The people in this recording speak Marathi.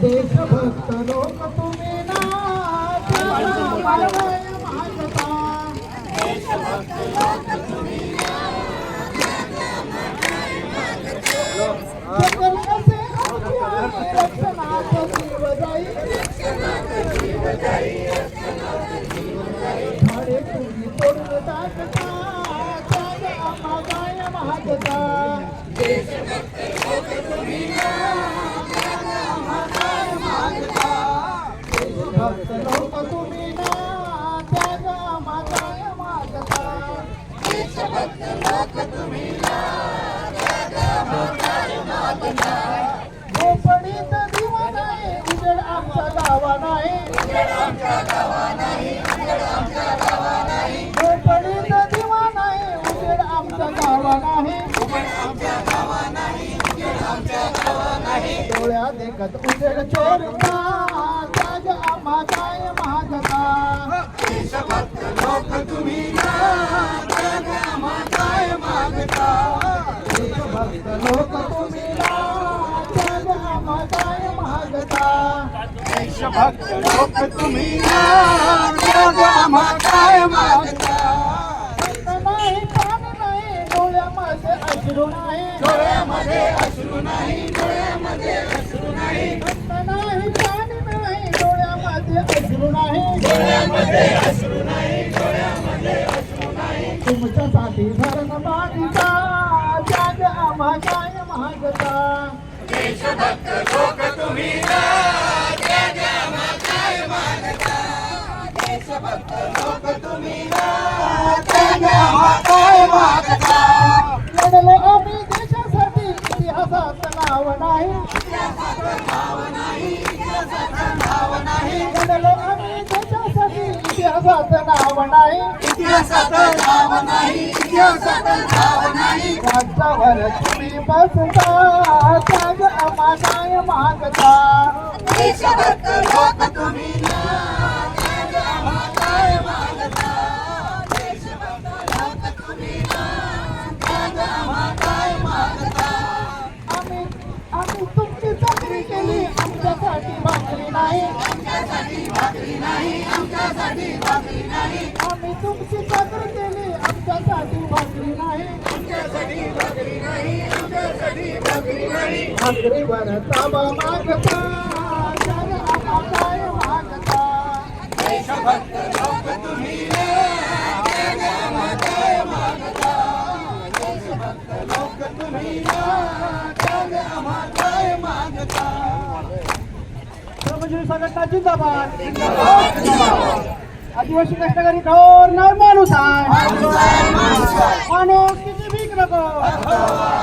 देशभक्त लोक तुम्ही ना त्याला मागताय मागता भक्त लोक तुम्ही ना त्याग आम्हालाय मागता डोळ्या देखत उजेड चोरता त्याग आम्हा काय मागता भक्त लोक तुम्ही ना त्याग आम्हा काय मागता देशभक्त लोक तुम्ही ना, त्याग आम्हा काय मागता अश्रू नाही डोळ्यामध्ये अश्रू नाही डोळ्यामध्ये अश्रू नाही नाही नाही डोळ्यामध्ये अश्रू नाही डोळ्यामध्ये अश्रू नाही डोळ्यामध्ये अश्रू नाही तुमच्यासाठी धरण त्याग मागता देशभक्त लोक तुम्ही त्याग देशभक्त लोक तुम्ही त्याग इतिहासात नाव नाही लढलो इतिहासात नाव नाही. इतिहासात नाव नाही नाव नाही राज्यावर तुम्ही बसता त्याग मागता. देशभक्त लोक तुम्ही भाकरीवर ताबा मागता मागता देशभक्त लोक तुम्ही मागता देशभक्त लोक तुम्ही ना, मागता संघटना जिंदाबाद आदिवासी कष्टकरी थोर नाव माणूस आहे. অনেক কিছু বিক্রয় করা